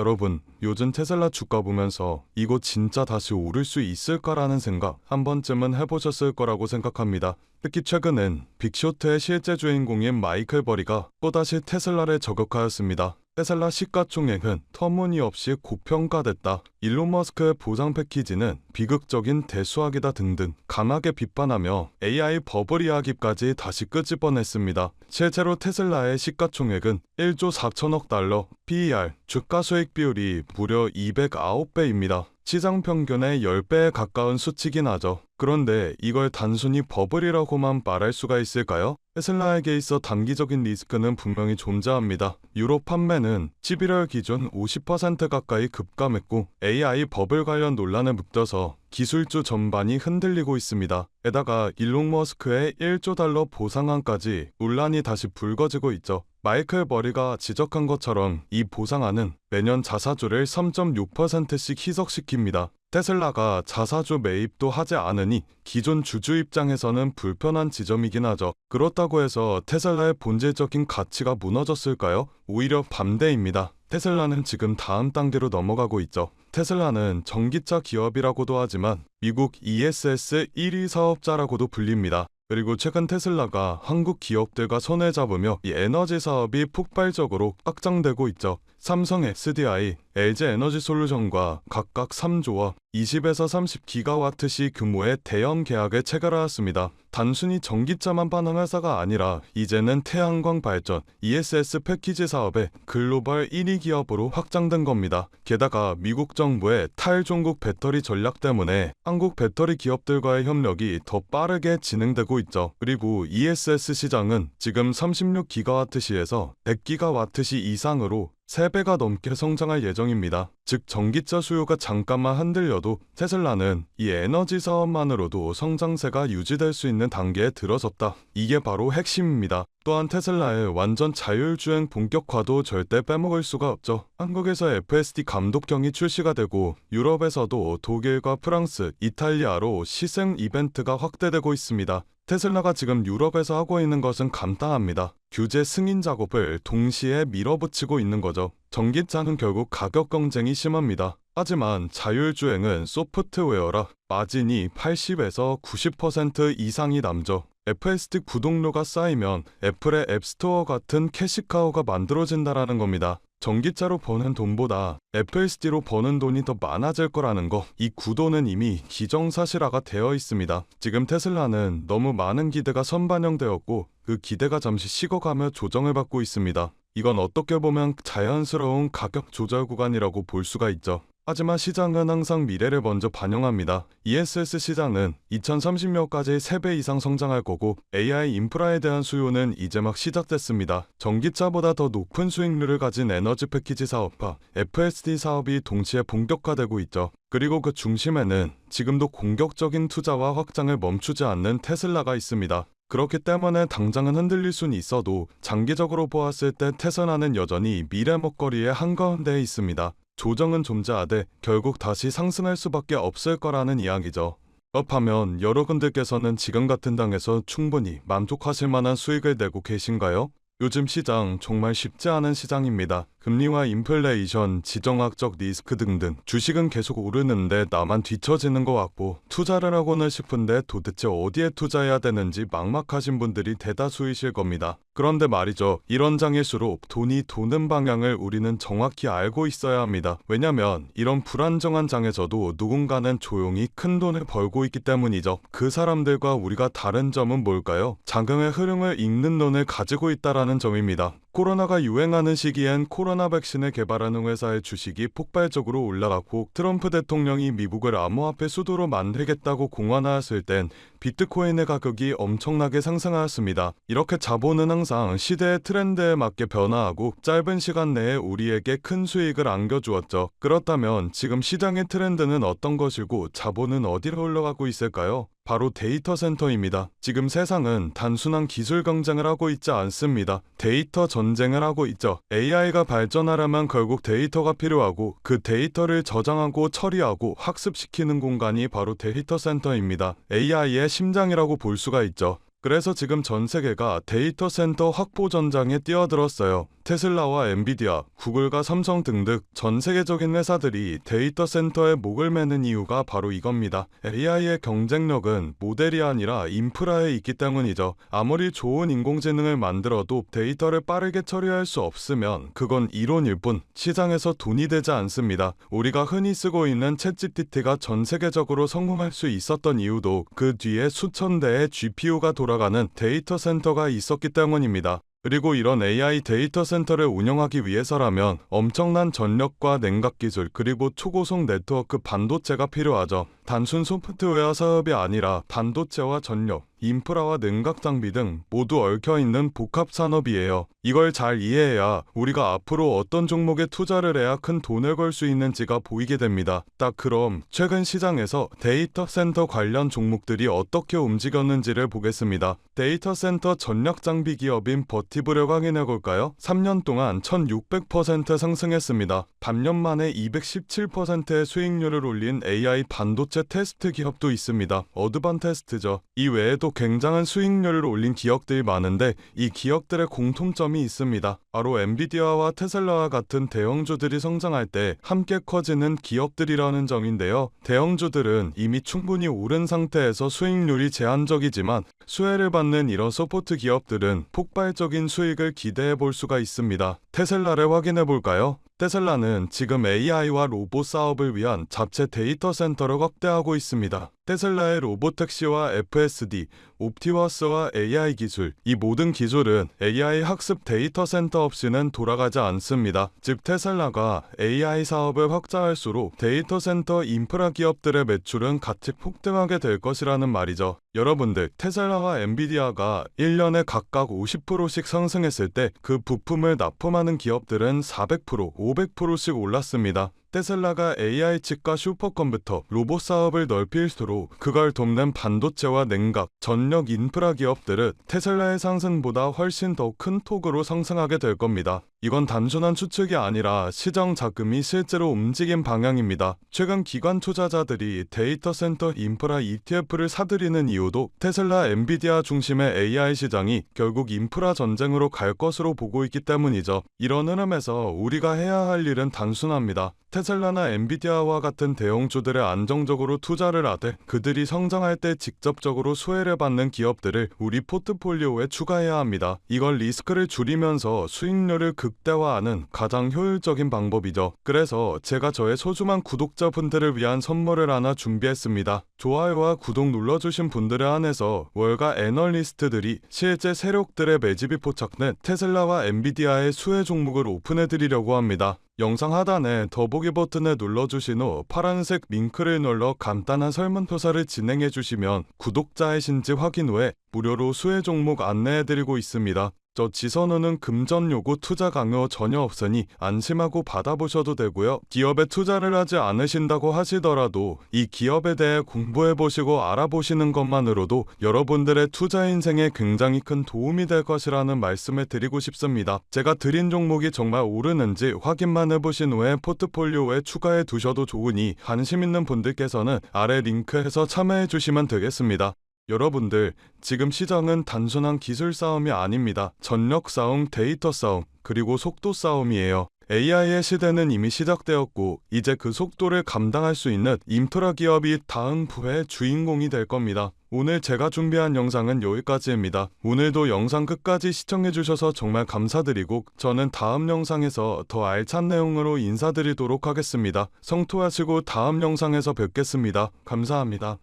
여러분, 요즘 테슬라 주가 보면서 이거 진짜 다시 오를 수 있을까라는 생각 한 번쯤은 해보셨을 거라고 생각합니다. 특히 최근엔 빅쇼트의 실제 주인공인 마이클 버리가 또다시 테슬라를 저격하였습니다. 테슬라 시가총액은 터무니없이 고평가됐다. 일론 머스크의 보상 패키지는 비극적인 대수학이다 등등 강하게 비판하며 AI 버블 이야기까지 다시 끄집어냈습니다. 실제로 테슬라의 시가총액은 1조 4천억 달러, PER, 주가 수익 비율이 무려 209배입니다. 시장 평균의 10배에 가까운 수치긴 하죠. 그런데 이걸 단순히 버블이라고만 말할 수가 있을까요? 테슬라에게 있어 단기적인 리스크는 분명히 존재합니다. 유럽 판매는 11월 기준 50% 가까이 급감했고 AI 버블 관련 논란에 묶여서 기술주 전반이 흔들리고 있습니다. 게다가 일론 머스크의 1조 달러 보상안까지 논란이 다시 불거지고 있죠. 마이클 버리가 지적한 것처럼 이 보상안은 매년 자사주를 3.6%씩 희석시킵니다. 테슬라가 자사주 매입도 하지 않으니 기존 주주 입장에서는 불편한 지점이긴 하죠. 그렇다고 해서 테슬라의 본질적인 가치가 무너졌을까요? 오히려 반대입니다. 테슬라는 지금 다음 단계로 넘어가고 있죠. 테슬라는 전기차 기업이라고도 하지만 미국 ESS 1위 사업자라고도 불립니다. 그리고 최근 테슬라가 한국 기업들과 손을 잡으며 이 에너지 사업이 폭발적으로 확장되고 있죠. 삼성 SDI, LG 에너지 솔루션과 각각 3조와 20에서 30기가와트시 규모의 대형 계약을 체결하였습니다. 단순히 전기차만 파는 회사가 아니라 이제는 태양광 발전, ESS 패키지 사업에 글로벌 1위 기업으로 확장된 겁니다. 게다가 미국 정부의 탈종국 배터리 전략 때문에 한국 배터리 기업들과의 협력이 더 빠르게 진행되고 있죠. 그리고 ESS 시장은 지금 36기가와트시에서 100기가와트시 이상으로 3배가 넘게 성장할 예정입니다. 즉 전기차 수요가 잠깐만 흔들려도 테슬라는 이 에너지 사업만으로도 성장세가 유지될 수 있는 단계에 들어섰다. 이게 바로 핵심입니다. 또한 테슬라의 완전 자율주행 본격화도 절대 빼먹을 수가 없죠. 한국에서 FSD 감독경이 출시가 되고 유럽에서도 독일과 프랑스, 이탈리아로 시승 이벤트가 확대되고 있습니다. 테슬라가 지금 유럽에서 하고 있는 것은 간단합니다. 규제 승인 작업을 동시에 밀어붙이고 있는 거죠. 전기차는 결국 가격 경쟁이 심합니다. 하지만 자율주행은 소프트웨어라 마진이 80에서 90% 이상이 남죠. FSD 구독료가 쌓이면 애플의 앱스토어 같은 캐시카우가 만들어진다라는 겁니다. 전기차로 버는 돈보다 FSD로 버는 돈이 더 많아질 거라는 거, 이 구도는 이미 기정사실화가 되어 있습니다. 지금 테슬라는 너무 많은 기대가 선반영되었고 그 기대가 잠시 식어가며 조정을 받고 있습니다. 이건 어떻게 보면 자연스러운 가격 조절 구간이라고 볼 수가 있죠. 하지만 시장은 항상 미래를 먼저 반영합니다. ESS 시장은 2030년까지 3배 이상 성장할 거고 AI 인프라에 대한 수요는 이제 막 시작됐습니다. 전기차보다 더 높은 수익률을 가진 에너지 패키지 사업화, FSD 사업이 동시에 본격화되고 있죠. 그리고 그 중심에는 지금도 공격적인 투자와 확장을 멈추지 않는 테슬라가 있습니다. 그렇기 때문에 당장은 흔들릴 수는 있어도 장기적으로 보았을 때 테슬라는 여전히 미래 먹거리의 한가운데에 있습니다. 조정은 존재하되 결국 다시 상승할 수밖에 없을 거라는 이야기죠. 그렇다면 여러분들께서는 지금 같은 당에서 충분히 만족하실 만한 수익을 내고 계신가요? 요즘 시장 정말 쉽지 않은 시장입니다. 금리와 인플레이션, 지정학적 리스크 등등 주식은 계속 오르는데 나만 뒤처지는 것 같고 투자를 하고는 싶은데 도대체 어디에 투자해야 되는지 막막하신 분들이 대다수이실 겁니다. 그런데 말이죠. 이런 장일수록 돈이 도는 방향을 우리는 정확히 알고 있어야 합니다. 왜냐면 이런 불안정한 장에서도 누군가는 조용히 큰 돈을 벌고 있기 때문이죠. 그 사람들과 우리가 다른 점은 뭘까요? 장경의 흐름을 읽는 눈을 가지고 있다라는 점입니다. 코로나가 유행하는 시기엔 코로나 백신을 개발하는 회사의 주식이 폭발적으로 올라갔고 트럼프 대통령이 미국을 암호화폐 수도로 만들겠다고 공언하였을 땐 비트코인의 가격이 엄청나게 상승하였습니다. 이렇게 자본은 항상 시대의 트렌드에 맞게 변화하고 짧은 시간 내에 우리에게 큰 수익을 안겨주었죠. 그렇다면 지금 시장의 트렌드는 어떤 것이고 자본은 어디로 흘러가고 있을까요? 바로 데이터 센터입니다. 지금 세상은 단순한 기술 경쟁을 하고 있지 않습니다. 데이터 전쟁을 하고 있죠. AI가 발전하려면 결국 데이터가 필요하고 그 데이터를 저장하고 처리하고 학습시키는 공간이 바로 데이터 센터입니다. AI의 심장이라고 볼 수가 있죠. 그래서 지금 전 세계가 데이터 센터 확보 전장에 뛰어들었어요. 테슬라와 엔비디아, 구글과 삼성 등등 전 세계적인 회사들이 데이터 센터에 목을 매는 이유가 바로 이겁니다. AI의 경쟁력은 모델이 아니라 인프라에 있기 때문이죠. 아무리 좋은 인공지능을 만들어도 데이터를 빠르게 처리할 수 없으면 그건 이론일 뿐 시장에서 돈이 되지 않습니다. 우리가 흔히 쓰고 있는 챗GPT가 전 세계적으로 성공할 수 있었던 이유도 그 뒤에 수천 대의 GPU가 돌아 가는 데이터 센터가 있었기 때문입니다. 그리고 이런 AI 데이터 센터를 운영하기 위해서라면 엄청난 전력과 냉각 기술 그리고 초고속 네트워크 반도체가 필요하죠. 단순 소프트웨어 사업이 아니라 반도체와 전력, 인프라와 냉각 장비 등 모두 얽혀 있는 복합 산업이에요. 이걸 잘 이해해야 우리가 앞으로 어떤 종목에 투자를 해야 큰 돈을 벌 수 있는지가 보이게 됩니다. 딱 그럼 최근 시장에서 데이터 센터 관련 종목들이 어떻게 움직였는지를 보겠습니다. 데이터 센터 전략 장비 기업인 버 티브를 확인해 볼까요? 3년 동안 1600% 상승했습니다. 반년 만에 217%의 수익률을 올린 AI 반도체 테스트 기업도 있습니다. 어드반 테스트죠. 이 외에도 굉장한 수익률을 올린 기업들이 많은데 이 기업들의 공통점이 있습니다. 바로 엔비디아와 테슬라와 같은 대형주들이 성장할 때 함께 커지는 기업들이라는 점인데요. 대형주들은 이미 충분히 오른 상태에서 수익률이 제한적이지만 수혜를 받는 이런 서포트 기업들은 폭발적인 수익을 기대해 볼 수가 있습니다. 테슬라를 확인해 볼까요? 테슬라는 지금 AI와 로봇 사업을 위한 자체 데이터 센터를 확대하고 있습니다. 테슬라의 로보택시와 FSD, 옵티머스와 AI 기술, 이 모든 기술은 AI 학습 데이터 센터 없이는 돌아가지 않습니다. 즉 테슬라가 AI 사업을 확장할수록 데이터 센터 인프라 기업들의 매출은 같이 폭등하게 될 것이라는 말이죠. 여러분들, 테슬라와 엔비디아가 1년에 각각 50%씩 상승했을 때 그 부품을 납품하는 기업들은 400%, 500%씩 올랐습니다. 테슬라가 AI 칩과 슈퍼컴퓨터, 로봇 사업을 넓힐수록 그걸 돕는 반도체와 냉각, 전력 인프라 기업들은 테슬라의 상승보다 훨씬 더큰 폭으로 상승하게 될 겁니다. 이건 단순한 추측이 아니라 시장 자금이 실제로 움직인 방향입니다. 최근 기관 투자자들이 데이터 센터 인프라 ETF를 사들이는 이유도 테슬라, 엔비디아 중심의 AI 시장이 결국 인프라 전쟁으로 갈 것으로 보고 있기 때문이죠. 이런 흐름에서 우리가 해야 할 일은 단순합니다. 테슬라나 엔비디아와 같은 대형주들에 안정적으로 투자를 하되 그들이 성장할 때 직접적으로 수혜를 받는 기업들을 우리 포트폴리오에 추가해야 합니다. 이걸 리스크를 줄이면서 수익률을 극 대화하는 가장 효율적인 방법이죠. 그래서 제가 저의 소중한 구독자분들을 위한 선물을 하나 준비했습니다. 좋아요와 구독 눌러주신 분들에 한해서 월가 애널리스트들이 실제 세력들의 매집이 포착된 테슬라와 엔비디아의 수혜 종목을 오픈해드리려고 합니다. 영상 하단에 더보기 버튼을 눌러주신 후 파란색 링크를 눌러 간단한 설문표사를 진행해주시면 구독자이신지 확인 후에 무료로 수혜 종목 안내해드리고 있습니다. 저 지선우는 금전 요구 투자 강요 전혀 없으니 안심하고 받아보셔도 되고요. 기업에 투자를 하지 않으신다고 하시더라도 이 기업에 대해 공부해보시고 알아보시는 것만으로도 여러분들의 투자 인생에 굉장히 큰 도움이 될 것이라는 말씀을 드리고 싶습니다. 제가 드린 종목이 정말 오르는지 확인만 해보신 후에 포트폴리오에 추가해 두셔도 좋으니 관심 있는 분들께서는 아래 링크에서 참여해 주시면 되겠습니다. 여러분들, 지금 시장은 단순한 기술 싸움이 아닙니다. 전력 싸움, 데이터 싸움, 그리고 속도 싸움이에요. AI의 시대는 이미 시작되었고, 이제 그 속도를 감당할 수 있는 인프라 기업이 다음 부의 주인공이 될 겁니다. 오늘 제가 준비한 영상은 여기까지입니다. 오늘도 영상 끝까지 시청해주셔서 정말 감사드리고, 저는 다음 영상에서 더 알찬 내용으로 인사드리도록 하겠습니다. 성토하시고 다음 영상에서 뵙겠습니다. 감사합니다.